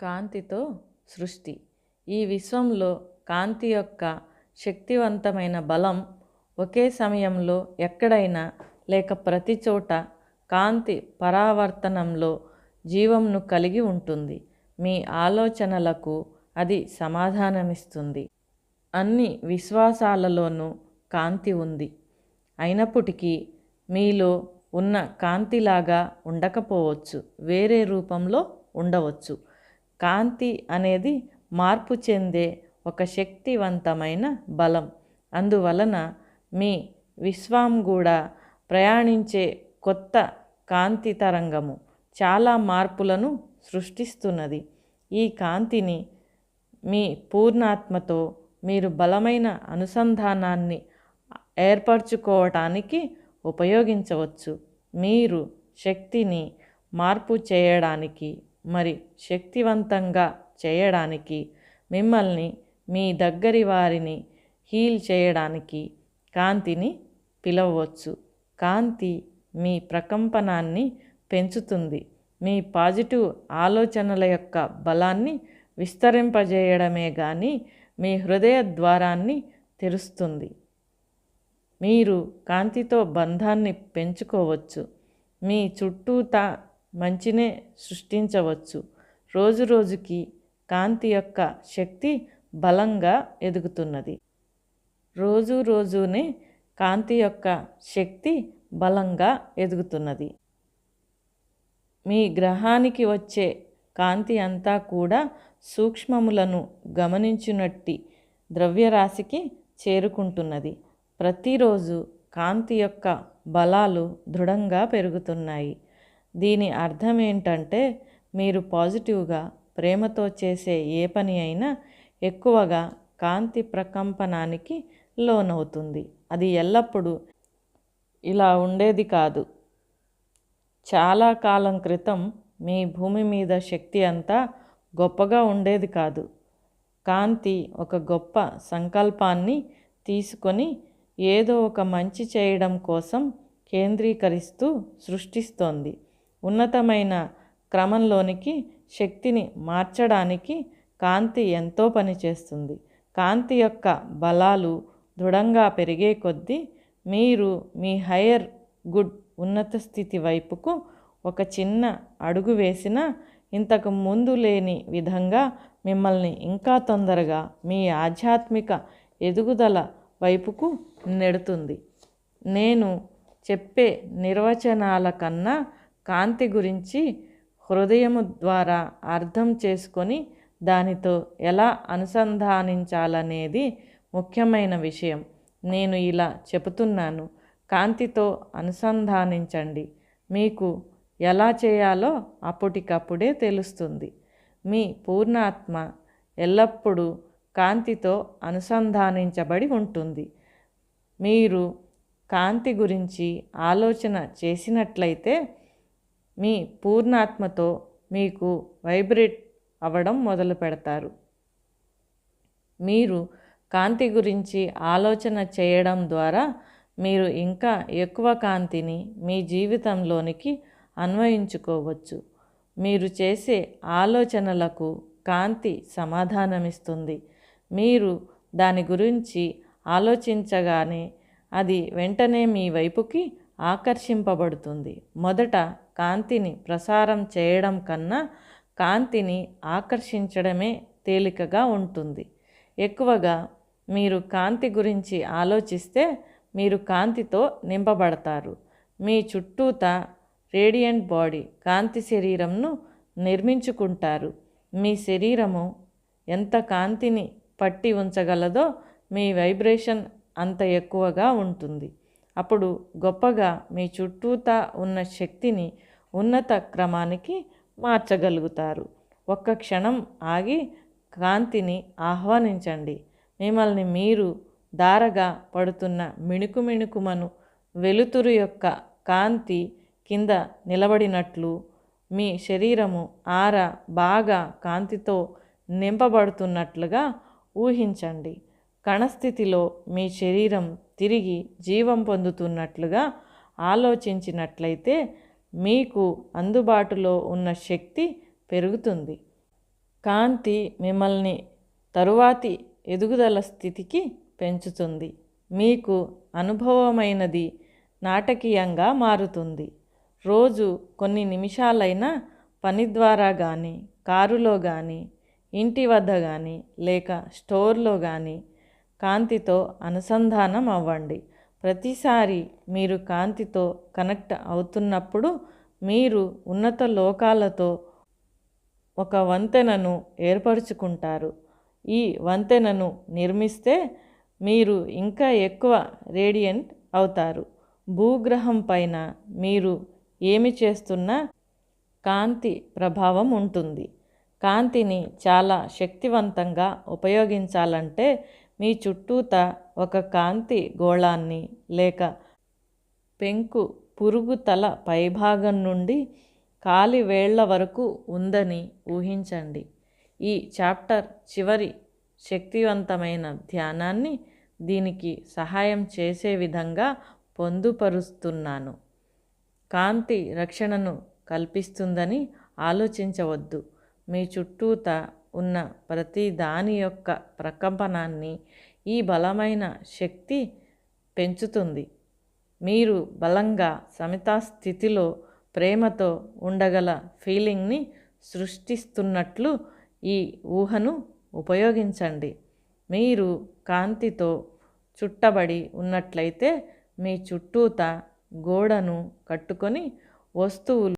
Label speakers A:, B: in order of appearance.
A: కాంతితో సృష్టి. ఈ విశ్వంలో కాంతి యొక్క శక్తివంతమైన బలం ఒకే సమయంలో ఎక్కడైనా లేక ప్రతి చోట కాంతి పరావర్తనంలో జీవంను కలిగి ఉంటుంది. మీ ఆలోచనలకు అది సమాధానమిస్తుంది. అన్ని విశ్వాసాలలోనూ కాంతి ఉంది. అయినప్పటికీ మీలో ఉన్న కాంతిలాగా ఉండకపోవచ్చు. వేరే రూపంలో ఉండవచ్చు. కాంతి అనేది మార్పు చెందే ఒక శక్తివంతమైన బలం. అందువలన మీ విశ్వం కూడా ప్రయాణించే కొత్త కాంతి తరంగము చాలా మార్పులను సృష్టిస్తున్నది. ఈ కాంతిని మీ పూర్ణాత్మతో మీరు బలమైన అనుసంధానాన్ని ఏర్పరచుకోవటానికి ఉపయోగించవచ్చు. మీరు శక్తిని మార్పు చేయడానికి మరి శక్తివంతంగా చేయడానికి మిమ్మల్ని మీ దగ్గరి వారిని హీల్ చేయడానికి కాంతిని పిలవవచ్చు. కాంతి మీ ప్రకంపనాన్ని పెంచుతుంది. మీ పాజిటివ్ ఆలోచనల యొక్క బలాన్ని విస్తరింపజేయడమే కానీ మీ హృదయ ద్వారాన్ని తెరుస్తుంది. మీరు కాంతితో బంధాన్ని పెంచుకోవచ్చు. మీ చుట్టూతా మంచినే సృష్టించవచ్చు. రోజు రోజుకి కాంతి యొక్క శక్తి బలంగా ఎదుగుతున్నది. రోజు రోజునే కాంతి యొక్క శక్తి బలంగా ఎదుగుతున్నది. మీ గ్రహానికి వచ్చే కాంతి అంతా కూడా సూక్ష్మములను గమనించినట్టి ద్రవ్యరాశికి చేరుకుంటున్నది. ప్రతిరోజు కాంతి యొక్క బలాలు దృఢంగా పెరుగుతున్నాయి. దీని అర్థం ఏంటంటే మీరు పాజిటివ్గా ప్రేమతో చేసే ఏ పని అయినా ఎక్కువగా కాంతి ప్రకంపనానికి లోనవుతుంది. అది ఎల్లప్పుడూ ఇలా ఉండేది కాదు. చాలా కాలం క్రితం మీ భూమి మీద శక్తి అంతా గొప్పగా ఉండేది కాదు. కాంతి ఒక గొప్ప సంకల్పాన్ని తీసుకొని ఏదో ఒక మంచి చేయడం కోసం కేంద్రీకరిస్తూ సృష్టిస్తోంది. ఉన్నతమైన క్రమంలోనికి శక్తిని మార్చడానికి కాంతి ఎంతో పనిచేస్తుంది కాంతి యొక్క బలాలు దృఢంగా పెరిగే కొద్దీ మీరు మీ హయ్యర్ గుడ్ ఉన్నత స్థితి వైపుకు ఒక చిన్న అడుగు వేసినా ఇంతకు ముందు లేని విధంగా మిమ్మల్ని ఇంకా తొందరగా మీ ఆధ్యాత్మిక ఎదుగుదల వైపుకు నెడుతుంది. నేను చెప్పే నిర్వచనాల కన్నా కాంతి గురించి హృదయము ద్వారా అర్థం చేసుకొని దానితో ఎలా అనుసంధానించాలనేది ముఖ్యమైన విషయం. నేను ఇలా చెబుతున్నాను. కాంతితో అనుసంధానించండి. మీకు ఎలా చేయాలో అప్పటికప్పుడే తెలుస్తుంది. మీ పూర్ణాత్మ ఎల్లప్పుడూ కాంతితో అనుసంధానించబడి ఉంటుంది. మీరు కాంతి గురించి ఆలోచన చేసినట్లయితే మీ పూర్ణాత్మతో మీకు వైబ్రేట్ అవ్వడం మొదలు పెడతారు. మీరు కాంతి గురించి ఆలోచన చేయడం ద్వారా మీరు ఇంకా ఎక్కువ కాంతిని మీ జీవితంలోనికి అన్వయించుకోవచ్చు. మీరు చేసే ఆలోచనలకు కాంతి సమాధానమిస్తుంది. మీరు దాని గురించి ఆలోచించగానే అది వెంటనే మీ వైపుకి ఆకర్షింపబడుతుంది. మొదట కాంతిని ప్రసారం చేయడం కన్నా కాంతిని ఆకర్షించడమే తేలికగా ఉంటుంది. ఎక్కువగా మీరు కాంతి గురించి ఆలోచిస్తే మీరు కాంతితో నింపబడతారు. మీ చుట్టూత రేడియంట్ బాడీ కాంతి శరీరంను నిర్మించుకుంటారు. మీ శరీరము ఎంత కాంతిని పట్టి ఉంచగలదో మీ వైబ్రేషన్ అంత ఎక్కువగా ఉంటుంది. అప్పుడు గొప్పగా మీ చుట్టూతా ఉన్న శక్తిని ఉన్నత క్రమానికి మార్చగలుగుతారు. ఒక్క క్షణం ఆగి కాంతిని ఆహ్వానించండి. మిమ్మల్ని మీరు దారగా పడుతున్న మిణుకు మిణుకుమను వెలుతురు యొక్క కాంతి కింద నిలబడినట్లు మీ శరీరము ఆర బాగా కాంతితో నింపబడుతున్నట్లుగా ఊహించండి. కణస్థితిలో మీ శరీరం తిరిగి జీవం పొందుతున్నట్లుగా ఆలోచించినట్లయితే మీకు అందుబాటులో ఉన్న శక్తి పెరుగుతుంది. కాంతి మిమ్మల్ని తరువాతి ఎదుగుదల స్థితికి పెంచుతుంది. మీకు అనుభవమైనది నాటకీయంగా మారుతుంది. రోజు కొన్ని నిమిషాలైనా పని ద్వారా కానీ కారులో కానీ ఇంటి వద్ద కానీ లేక స్టోర్లో కానీ కాంతితో అనుసంధానం అవ్వండి. ప్రతిసారి మీరు కాంతితో కనెక్ట్ అవుతున్నప్పుడు మీరు ఉన్నత లోకాలతో ఒక వంతెనను ఏర్పరచుకుంటారు. ఈ వంతెనను నిర్మిస్తే మీరు ఇంకా ఎక్కువ రేడియంట్ అవుతారు. భూగ్రహం పైన మీరు ఏమి చేస్తున్నా కాంతి ప్రభావం ఉంటుంది. కాంతిని చాలా శక్తివంతంగా ఉపయోగించాలంటే మీ చుట్టూత ఒక కాంతి గోళాన్ని లేక పెంకు పురుగు తల పైభాగం నుండి కాలి వేళ్ళ వరకు ఉందని ఊహించండి. ఈ చాప్టర్ చివరి శక్తివంతమైన ధ్యానాన్ని దీనికి సహాయం చేసే విధంగా పొందుపరుస్తున్నాను. కాంతి రక్షణను కల్పిస్తుందని ఆలోచించవద్దు. మీ చుట్టూత ఉన్న ప్రతి దాని యొక్క ప్రకంపనాన్ని ఈ బలమైన శక్తి పెంచుతుంది. మీరు బలంగా సమితా స్థితిలో ప్రేమతో ఉండగల ఫీలింగ్ని సృష్టిస్తున్నట్లు ఈ ఊహను ఉపయోగించండి. మీరు కాంతితో చుట్టబడి ఉన్నట్లయితే మీ చుట్టూత గోడను కట్టుకొని వస్తువులు